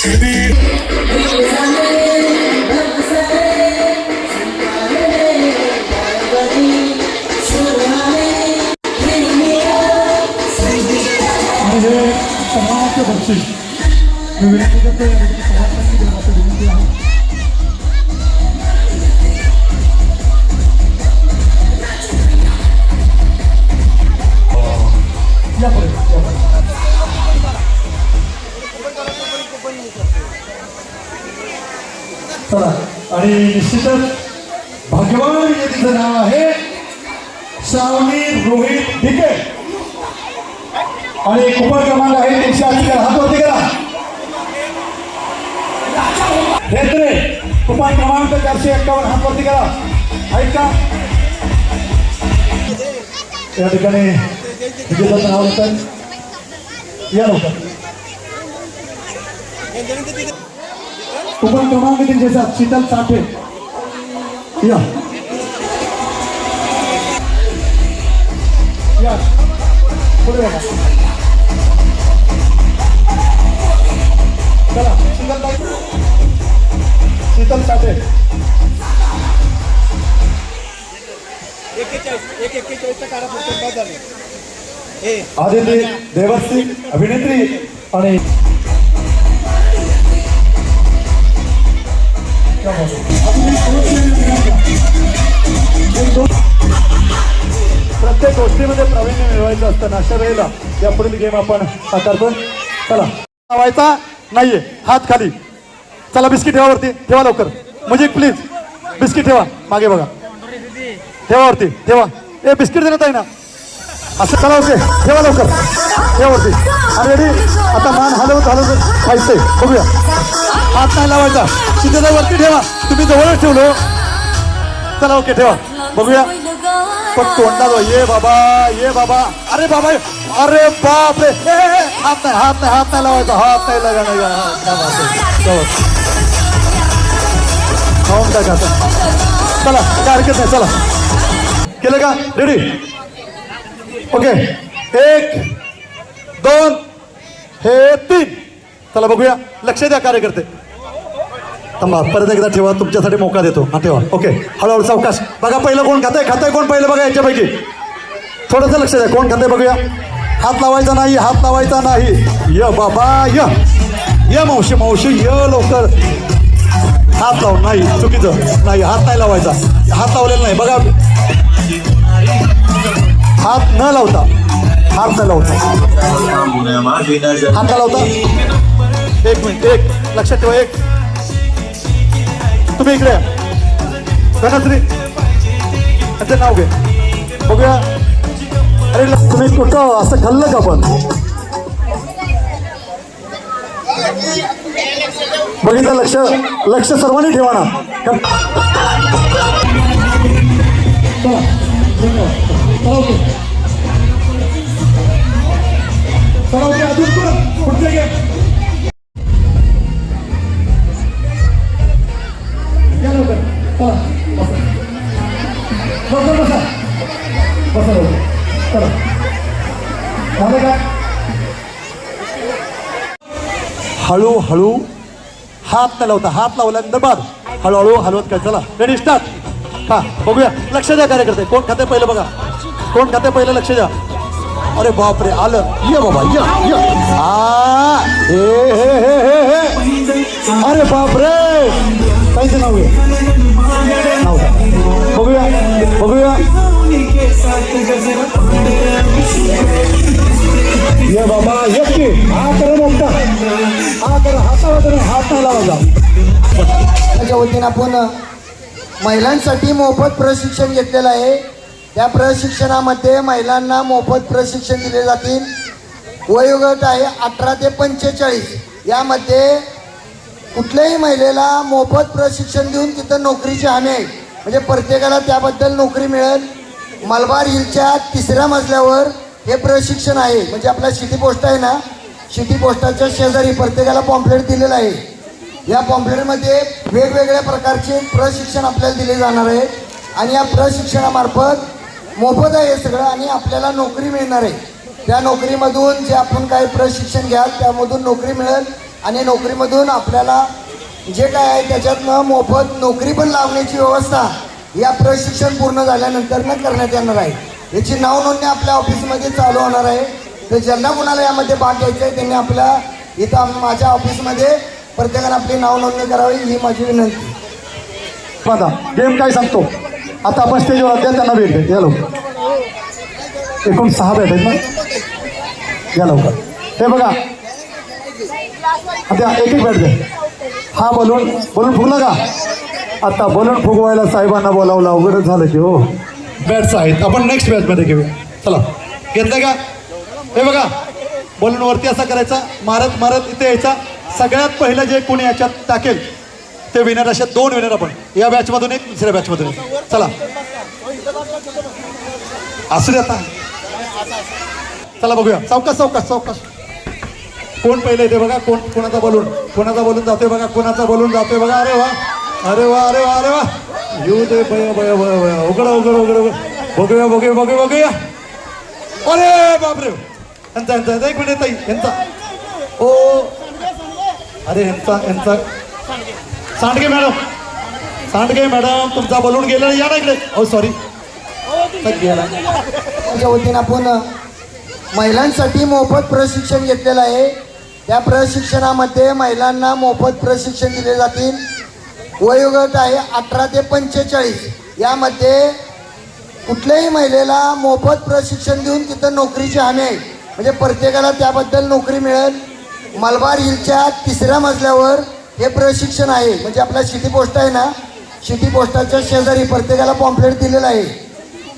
धन्यवाद आणि हे समाजाचे चला. आणि निश्चितच भाग्यवान विजेतीचं नाव आहे श्रावणी रोहित ढिके. आणि कुपन क्रमांक आहे तीनशे अठ्ठेचाळीस. हात वरती करा. घेतले कुपन क्रमांक चारशे एक्कावन्न. हात वरती करा. ऐका. या ठिकाणी विजेताचं नाव होतं या लवकर. कुपन क्रमांक तीनशे सात शीतल साठे. या. चला शीतल. शीतल साठे. आदिती देवस्थी अभिनेत्री आणि प्रत्येक गोष्टीमध्ये प्रावीण्य मिळवायचं असतं. अशा वेळेला या पुढील गेम आपण करतो चला. लावायचा नाहीये. हात खाली. चला बिस्किट ठेवा वरती. ठेवा लवकर. म्हणजे प्लीज बिस्किट ठेवा. मागे बघा. ठेवा वरती. ठेवा. ए बिस्किट देण्यात आहे ना? असं चला ओके. ठेवा लवकर. ठेवा अरे रेडी आता मान हलवत हलवत खायचंय बघूया. हात नाही लावायचा. तिथे वरती ठेवा. तुम्ही जवळच ठेवलो. चला ओके ठेवा. बघूया. पण तोंडाला हो, ये बाबा ये बाबा. अरे बाबा अरे बाप रे हात नाही हात नाही हात नाही लावायचा. हात नाही लागा नाही हा, खाऊन टाका चला काय हरकत नाही चला. केलं का? रेडी ओके एक दोन हे तीन. चला बघूया. लक्ष द्या कार्यकर्ते. थांबा परत एकदा ठेवा तुमच्यासाठी मोका देतो. हा ठेवा. ओके हळूहळू सावकाश. बघा पहिलं कोण खातंय? खातंय कोण पहिलं? बघा याच्यापैकी. थोडंसं लक्ष द्या. कोण खातंय बघूया. हात लावायचा नाही हात लावायचा नाही. य बाबा य. य मावशी मावशी य लवकर. हात लाव नाही चुकीचं. नाही हात नाही लावायचा. हात लावलेला नाही. बघा हात न लावता हात न लावता. हात न लावता? एक मिनिट एक लक्षात ठेवा एक. तुम्ही इकडे या. त्याचं नाव घे. बघूया. अरे ल- तुम्ही कुठं असं खाल्लं का पण बघितलं लक्ष? लक्ष सर्वांनी ठेवा ना. कारण- चला, अजून पुढचे घे. या लवकर. बसा. बसा. बसा लवकर. चला. झालं का हळूहळू हात न लावता हात लावल्यानंतर बाद हळूहळू हलवत काय चला रेडी स्टार्ट हा बघूया लक्ष द्या कार्यकर्ते कोण खाते पहिलं बघा कोण? खाते पहिलं लक्ष द्या. अरे बापरे आलं. ये बाबा ये ये. आ हे हे हे हे हे. अरे बापरे. काहीच नाव आहे नाव बघूया बघूया. ये बाबा ये की. हा कर मोठा. हा कर हातावर तर हात नाही लावायचा त्याच्या वतीनं आपण महिलांसाठी मोफत प्रशिक्षण घेतलेलं आहे. त्या प्रशिक्षणामध्ये महिलांना मोफत प्रशिक्षण दिले जातील. वयोगट आहे अठरा ते पंचेचाळीस. यामध्ये कुठल्याही महिलेला मोफत प्रशिक्षण देऊन तिथं नोकरीची हमी आहे. म्हणजे प्रत्येकाला त्याबद्दल नोकरी मिळेल. मलबार हिलच्या तिसऱ्या मजल्यावर हे प्रशिक्षण आहे. म्हणजे आपला सिटी पोस्ट आहे ना सिटी पोस्टाच्या शेजारी प्रत्येकाला पॉम्पलेट दिलेलं आहे. या पॉम्प्लेटमध्ये वेगवेगळ्या प्रकारचे प्रशिक्षण आपल्याला दिले जाणार आहे. आणि या प्रशिक्षणामार्फत मोफत आहे हे सगळं आणि आपल्याला नोकरी मिळणार आहे. त्या नोकरीमधून जे आपण काही प्रशिक्षण घ्याल त्यामधून नोकरी मिळेल आणि नोकरीमधून आपल्याला जे काय आहे त्याच्यातनं मोफत नोकरी पण लावण्याची व्यवस्था या प्रशिक्षण पूर्ण झाल्यानंतर न करण्यात येणार आहे. याची नाव नोंदणी आपल्या ऑफिसमध्ये चालू होणार आहे. तर ज्यांना कुणाला यामध्ये भाग घ्यायचा आहे त्यांनी आपल्या इथं माझ्या ऑफिसमध्ये प्रत्येकाने आपली नाव नोंदणी करावी ही माझी विनंती. बघा गेम काय सांगतो? आता आपण स्टेजवर द्या त्यांना भेट द्या या लवकर. एकूण सहा भेट आहेत ना? या लवकर. हे बघा. आता एक एक भेट द्या हा बलून बलून फुगला का? आता बलून फुगवायला साहेबांना बोलावला वगैरे झालं की हो. बॅट्स आहेत. आपण नेक्स्ट बॅचमध्ये घेऊया. चला. घेतलं का? हे बघा. बलून वरती असा करायचा. मारत मारत इथे यायचा. सगळ्यात पहिलं जे कोणी याच्यात टाकेल ते विनर अशा दोन विनर आपण. या बॅचमधून एक दुसऱ्या बॅचमधून एक. चला. असू दे आता. चला बघूया. चौकास चौकास चौकास. कोण पहिले ते बघा कोण कोणाचा बोलून कोणाचा बोलून जातोय बघा कोणाचा बोलून जातोय बघा. अरे वा अरे वा अरे वा अरे वा. येऊ दे बया बया बया बया उघड उघड उघड उघड. बघूया बघूया बघूया बघूया. अरे बापरे. यांचा यांचा यांचा. एक मिनिट ताई. यांचा. ओ. अरे यांचा यांचा. सांडगे मॅडम. सांडगे मॅडम तुमचा बलून गेला या ना इकडे. ओ सॉरी गेला त्याच्या वतीनं आपण महिलांसाठी मोफत प्रशिक्षण घेतलेलं आहे. त्या प्रशिक्षणामध्ये महिलांना मोफत प्रशिक्षण दिले जातील. वयोगट आहे अठरा ते पंचेचाळीस. यामध्ये कुठल्याही महिलेला मोफत प्रशिक्षण देऊन तिथं नोकरीची हमी आहे. म्हणजे प्रत्येकाला त्याबद्दल नोकरी मिळेल. मलबार हिलच्या तिसऱ्या मजल्यावर हे प्रशिक्षण आहे. म्हणजे आपला सिटी पोस्ट आहे ना सिटी पोस्टाच्या शेजारी प्रत्येकाला पॉम्पलेट दिलेलं आहे.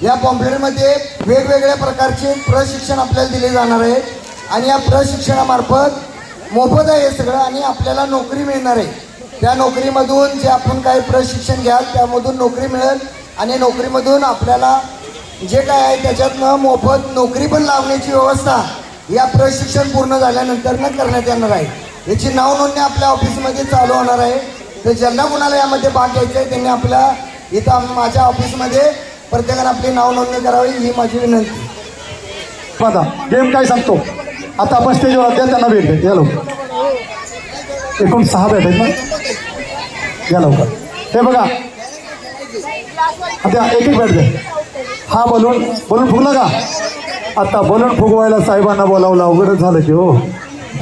या पॉम्पलेटमध्ये वेगवेगळ्या प्रकारचे प्रशिक्षण आपल्याला दिले जाणार आहे. आणि या प्रशिक्षणामार्फत मोफत आहे हे सगळं आणि आपल्याला नोकरी मिळणार आहे. त्या नोकरीमधून जे आपण काही प्रशिक्षण घ्याल त्यामधून नोकरी मिळेल आणि नोकरीमधून आपल्याला जे काय आहे त्याच्यातनं मोफत नोकरी पण लावण्याची व्यवस्था या प्रशिक्षण पूर्ण झाल्यानंतर न करण्यात येणार आहे. याची नाव नोंदणी आपल्या ऑफिसमध्ये चालू होणार आहे. तर ज्यांना कुणाला यामध्ये भाग घ्यायचा आहे त्यांनी आपल्या इथं माझ्या ऑफिसमध्ये प्रत्येकाने आपली नाव नोंदणी करावी ही माझी विनंती. बघा गेम काय सांगतो? आता आपण स्टेजवर द्या त्यांना भेट द्या या लवकर. एकूण सहा भेट आहेत ना? या लवकर. हे बघा. आता एक एक भेट द्या. हा बलून बलून फुगला का? आता बलून फुगवायला साहेबांना बोलावलं अवघडच झालं की हो.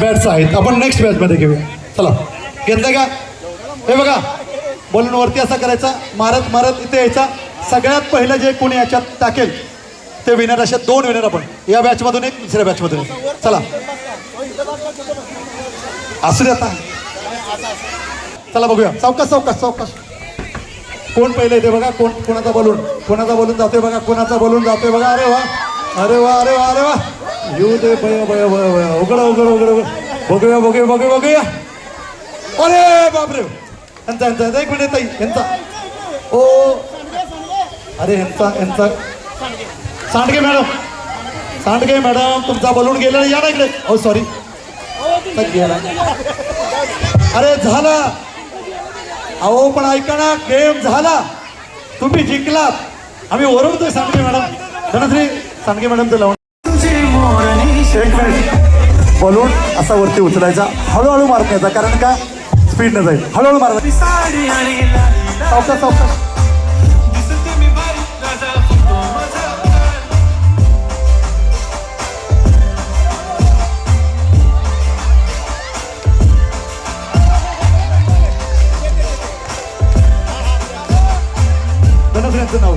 बॅट्स आहेत. आपण नेक्स्ट बॅचमध्ये घेऊया. चला. घेतलं का? हे बघा. बलून वरती असा करायचा. मारत मारत इथे यायचा. सगळ्यात पहिलं जे कोणी याच्यात टाकेल ते विनर अशा दोन विनर आपण. या बॅचमधून एक दुसऱ्या बॅचमधून एक. चला. असू दे आता. चला बघूया. चौकास चौकास चौकास कोण पहिले ते बघा. कोण कोणाचा बलून कोणाचा बलून जातोय बघा. कोणाचा बलून जातोय बघा. अरे वा. अरे वा अरे वा अरे वा. येऊ दे बया बया बया बया. उघड उघड उघड उघड. बघूया बघूया बघूया बघूया. अरे बापरे. यांचा यांचा यांचा. एक मिनिट ताई यांचा. ओ. अरे यांचा यांचा. सांडगे मॅडम. सांडगे मॅडम तुमचा बलून गेला या ना इकडे. ओ सॉरी गेला अरे झाला. अहो पण ऐका ना गेम झाला. तुम्ही जिंकलात. आम्ही ओरवतोय सांडगे मॅडम. धनश्री सांगे मॅडम ते लावून एक मिनिट बलून असा वरती उचलायचा. हळूहळू मारण्याचा कारण का? स्पीड न जाईल. हळूहळू मारायचा चौकास चौकास धनश्रीचं नाव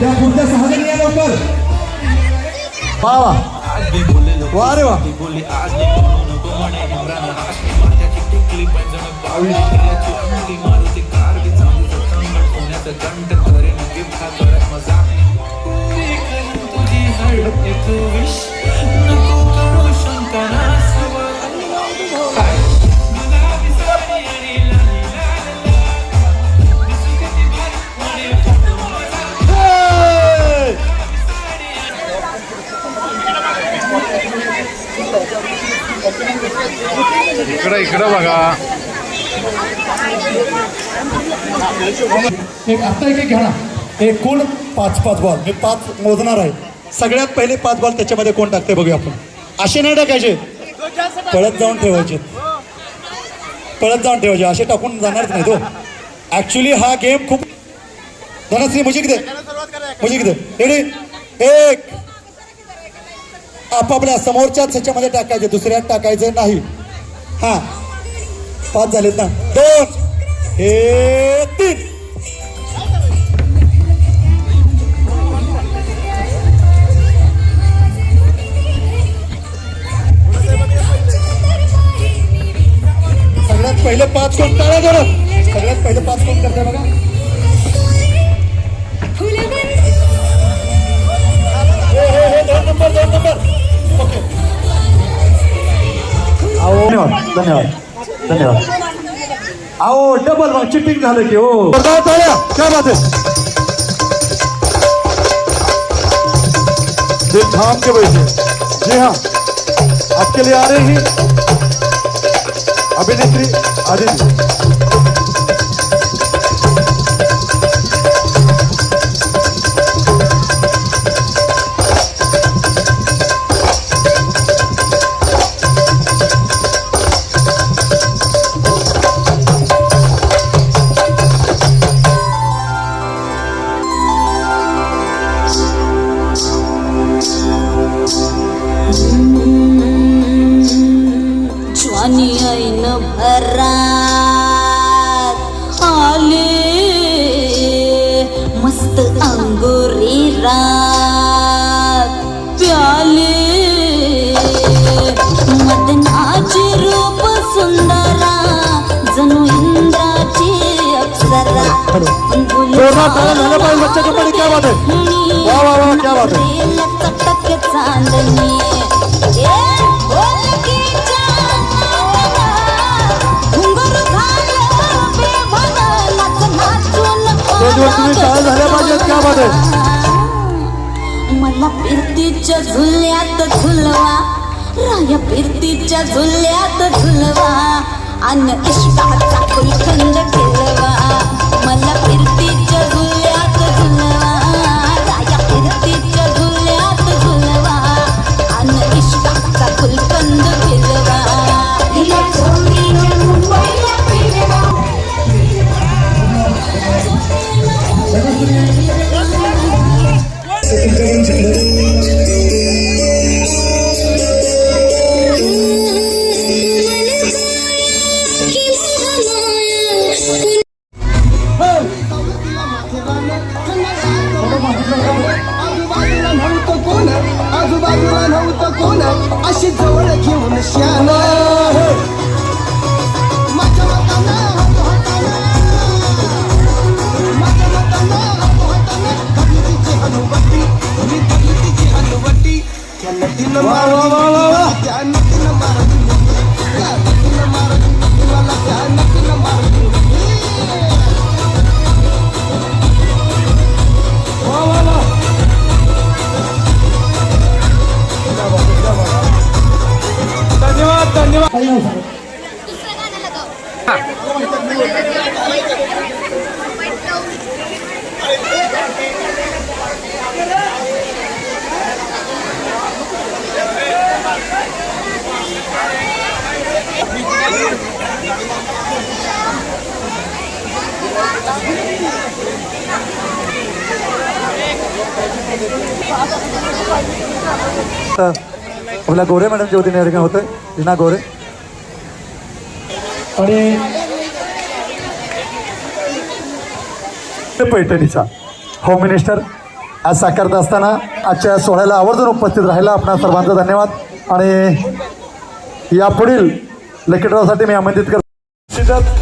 त्या पुढच्या सहा जणी या लवकर वा वा वा रे वा हे! इकडं बघा एक आत्ता एक घ्या ना. एकूण पाच पाच बॉल मी पाच मोजणार आहे. सगळ्यात पहिले पाच बॉल त्याच्यामध्ये कोण टाकते बघूया आपण. असे नाही टाकायचे. पळत जाऊन ठेवायचे. पळत जाऊन ठेवायचे. असे टाकून जाणारच नाही तो ॲक्च्युली हा गेम खूप धनश्री मुझे किती? मुझे किती? रेडी एक. आपापल्या समोरच्याच ह्याच्यामध्ये टाकायचे. दुसऱ्यात टाकायचं नाही. हां. पाच झालेत ना. दोन हे तीन. सगळ्यात पहिले पाच कोण टाळा जरा सगळ्यात पहिले पाच कोण करते बघा. हे हे हे धन्यवाद धन्यवाद. धन्यवाद. अहो डबल मग चिटिंग झालं की हो. काय बात है दिल थाम के बैठे. जी हाँ. आपके लिए आ रही अभिनेत्री आदित्य. जोरदार पाहिजे. बच्चा कंपनी क्या बात है वाह वाह वाह क्या बात है? मला फिरतीच्या झुल्यात झुलवा. राया फिरतीच्या झुल्यात झुलवा. अन इष्टाचा फुलखंड ठेलवा मला फिरतीच्या आपल्या गोरे मॅडमच्या वतीने या ठिकाणी होतंय. रीना गोरे. आणि पैठणीचा होम मिनिस्टर आज साकारत असताना आजच्या सोहळ्याला आवर्जून उपस्थित राहिला आपणा सर्वांचा धन्यवाद. आणि यापुढील लकीड्रॉसाठी मी आमंत्रित करतो.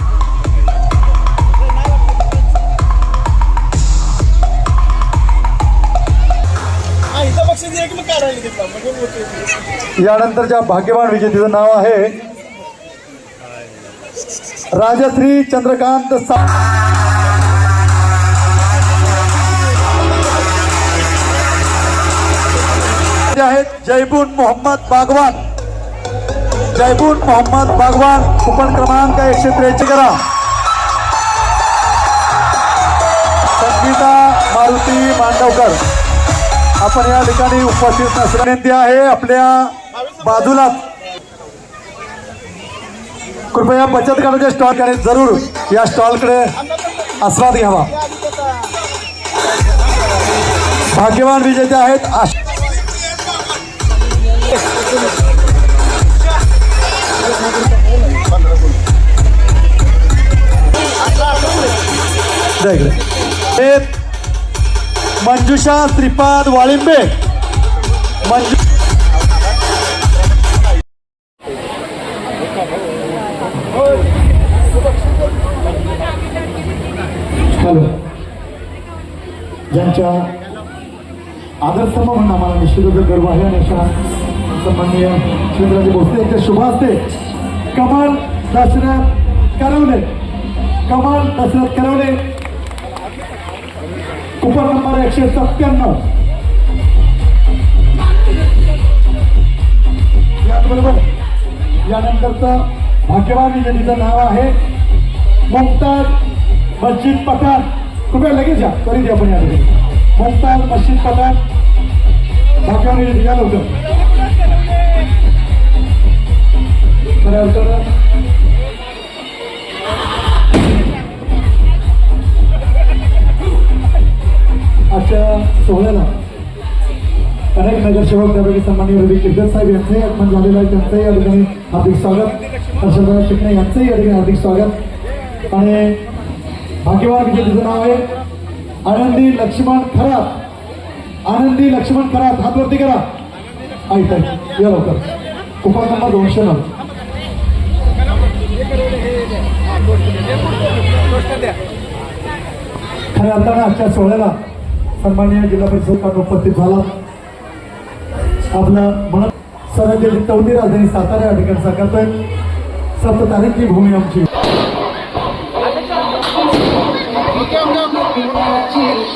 यानंतरच्या भाग्यवान विजेतीचं नाव आहे राजश्री चंद्रकांत सा आहेत जयबून मोहम्मद बागवान. जयबून मोहम्मद बागवान कुपन क्रमांक एकशे त्र्याऐंशी करा. संगीता मारुती मांडवकर. आपण या ठिकाणी उपस्थित असण्याची विनंती आहे आपल्या बाजूला. कृपया बचत गटाच्या स्टॉलकडे जरूर या स्टॉलकडे आस्वाद घ्यावा. भाग्यवान विजेते आहेत आश- मंजुषा श्रीपाद वाळिंबे. मंजू हॅलो ज्यांच्या आदरस्तंभ म्हणून आम्हाला निश्चितच गर्व आहे आणि अशा सन्माननीय शिवेंद्रजी भोसले यांच्या शुभ असते कमाल दशरथ करवले. कमाल दशरथ करवले. कुपन नंबर एकशे सत्त्याण्णव. याचबरोबर यानंतरचं भाग्यवान विजेतीचं नाव आहे मुमताज मस्जिद पठाण कृपया लगेच या. तरी द्या पण या ठिकाणी. मुमताज मस्जिद पठाण भाग्यवान विजेती होतं. खऱ्या अर्थानं आजच्या सोहळ्याला अनेक नगरसेवक त्यापैकी सन्माननीय रवी किर्दत साहेब यांचंही आगमन झालेलं आहे. त्यांचंही या ठिकाणी हार्दिक स्वागत. हर्षदा शिकणे यांचंही या ठिकाणी हार्दिक स्वागत. आणि भाग्यवान विजेतेचं नाव आहे आनंदी लक्ष्मण खरात. आनंदी लक्ष्मण खरात. हातवरती करा. ऐक या लवकर. कुपन नंबर दोनशे नऊ. खऱ्या अर्थानं आजच्या सोहळ्याला सन्माननीय जिल्हा परिषद उपस्थित झाला. आपला मन स्वराज्याची चौथी राजधानी सातारा या ठिकाणी साकारतोय. सप्त तारीखची भूमी आमची.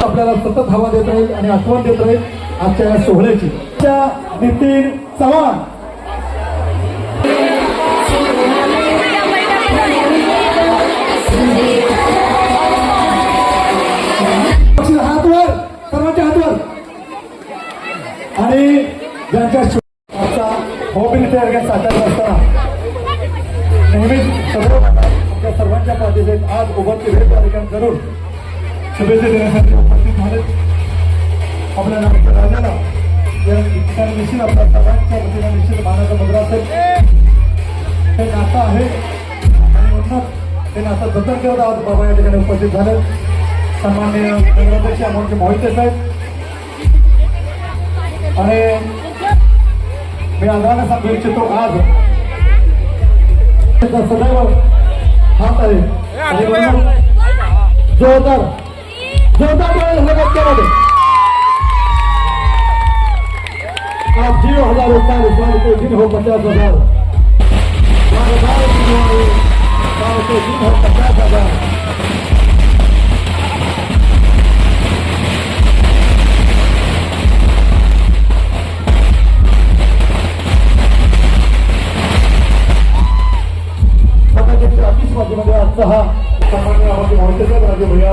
आपल्याला सतत हवा देत राहील आणि आठवण देत राहील आजच्या या सोहळ्याची. नितीन चव्हाण. बक्षीस हात सर्वांच्या आणि ज्यांच्या शु- आजचा हॉबी आमच्या सर्वांच्या पाठीचे आज उभरती हे कार्यक्रम करून शुभेच्छा देण्यासाठी उपस्थित झाले. आपल्या नामच्या राजाला या ठिकाणी निश्चित आपल्या सगळ्यांच्या वतीनं निश्चित मानाचा मुद्रा असेल. हे नातं आहे. आणि म्हणूनच ते नातं जतन करत आज बाबा या ठिकाणी उपस्थित झाले. सन्मान्य नगराध्यक्ष आमचे मोहिते साहेब. आणि मी आदराने सांगू इच्छितो आज. सदैव हात आहे आणि म्हणून जोरदार जोरदार डोळे झाले गटक्यामध्ये आज जीव हजार रुपये रुपये के दिन हो पचास हजार चार हजार दिन के दिन हो पचास हजार माध्यमामध्ये हा सामान्य आवाज मोहिते साहेब राजे भैया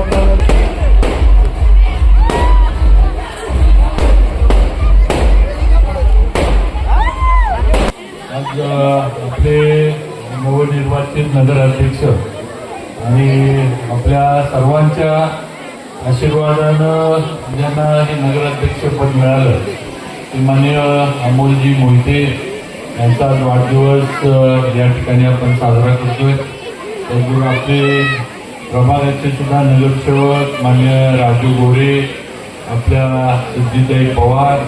आज आपले नवनिर्वाचित नगराध्यक्ष आणि आपल्या सर्वांच्या आशीर्वादानं ज्यांना हे नगराध्यक्षपद मिळालं ते माननीय अमोलजी मोहिते यांचा आज वाढदिवस या ठिकाणी आपण साजरा करतोय. त्याचबरोबर आपले प्रभागाचे सुद्धा नगरसेवक मान्य राजू गोरे आपल्या सिद्धिताई पवार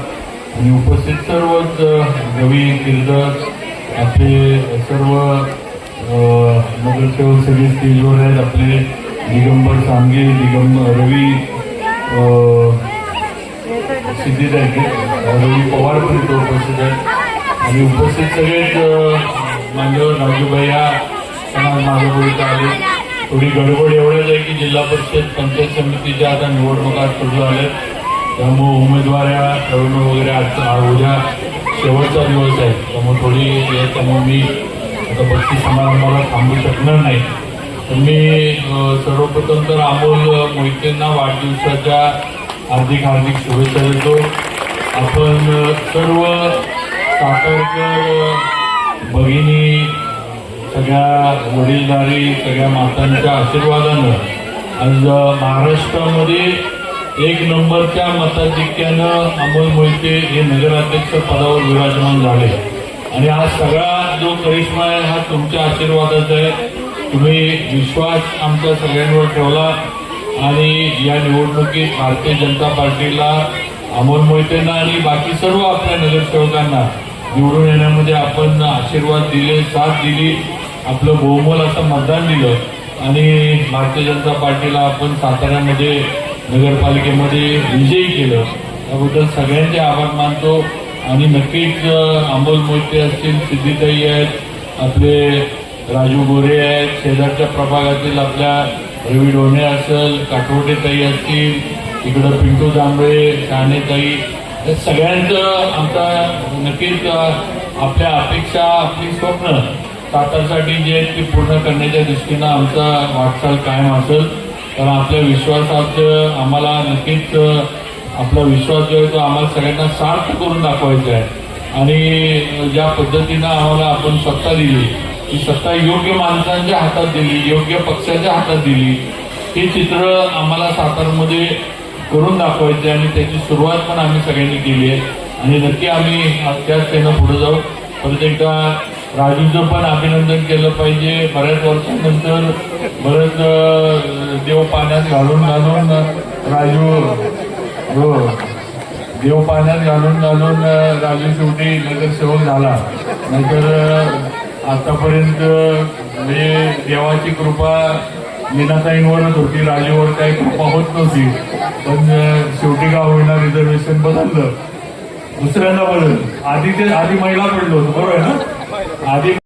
आणि उपस्थित सर्वच अ, रवी आपले सर्व नगरसेवक सगळे स्टेजवर आहेत. आपले दिगंबर सांगे दिगंबर रवी सिद्धिताई रवी पवार पण इथे उपस्थित आहेत. आणि उपस्थित सगळेच मान्यवर राजूभाई हा समाज माझ्यापुढे आले थोडी गडबड एवढंच आहे की जिल्हा परिषद पंचायत समितीच्या आता निवडणुका सुरू आहेत त्यामुळे उमेदवार या ठरवणं वगैरे आज उद्या शेवटचा दिवस आहे. त्यामुळे थोडी हे- त्यामुळे मी आता बक्षीस समारंभाला थांबू शकणार नाही. तर मी सर्वप्रथम तर अमोल मोहितेंना वाढदिवसाच्या हार्दिक हार्दिक शुभेच्छा देतो. आपण सर्व सातारकर भगिनी सगळ्या वडीलधारी सगळ्या मातांच्या आशीर्वादानं आज महाराष्ट्रामध्ये एक नंबरच्या मताधिक्यानं अमोल मोहिते हे नगराध्यक्ष पदावर विराजमान झाले. आणि हा सगळा जो करिश्मा आहे हा तुमच्या आशीर्वादाचा आहे. तुम्ही विश्वास आमच्या सगळ्यांवर ठेवला आणि या निवडणुकीत भारतीय जनता पार्टीला अमोल मोहितेंना आणि बाकी सर्व आपल्या नगरसेवकांना निवडून येण्यामध्ये आपण आशीर्वाद दिले साथ दिली. आपलं बहुमोल असं मतदान दिलं आणि भारतीय जनता पार्टीला आपण साताऱ्यामध्ये नगरपालिकेमध्ये विजयी केलं. त्याबद्दल सगळ्यांचे आभार मानतो आणि नक्कीच अं, अमोल मोहिते असतील सिद्धिताई आहेत आपले राजू गोरे आहेत शेजारच्या प्रभागातील आपल्या रवी डोणे असेल काठवडेताई असतील इकडं पिंटू जांभळे शाणेताई या सगळ्यांचं आमचा नक्कीच आपल्या अपेक्षा आपली स्वप्न सातारसाठी जे आहेत ती पूर्ण करण्याच्या दृष्टीनं आमचा वाटचाल कायम असेल. कारण आपल्या विश्वासात आम्हाला नक्कीच आपला विश्वास जो आहे तो आम्हाला सगळ्यांना सार्थ करून दाखवायचा आहे. आणि ज्या पद्धतीनं आम्हाला आपण सत्ता दिली ती सत्ता योग्य माणसांच्या हातात दिली योग्य पक्षाच्या हातात दिली हे चित्र आम्हाला सातारमध्ये करून दाखवायचे आणि त्याची सुरुवात पण आम्ही सगळ्यांनी केली आहे. आणि नक्की आम्ही त्याच त्यानं पुढे जाऊ. परत एकदा राजूचं पण अभिनंदन केलं पाहिजे. बऱ्याच वर्षानंतर बरेच देव पाण्यात घालून घालून राजू हो देव पाण्यात घालून घालून राजू शेवटी नगरसेवक झाला. नंतर आतापर्यंत म्हणजे देवाची कृपा मीनाताईंवरच होती राजूवर काही कृपा होत नव्हती. पण शेवटी का होईना रिझर्वेशन बदललं. दुसऱ्यांदा बदल आधी ते आधी महिला पडलो होतो बरोबर आहे ना? आधी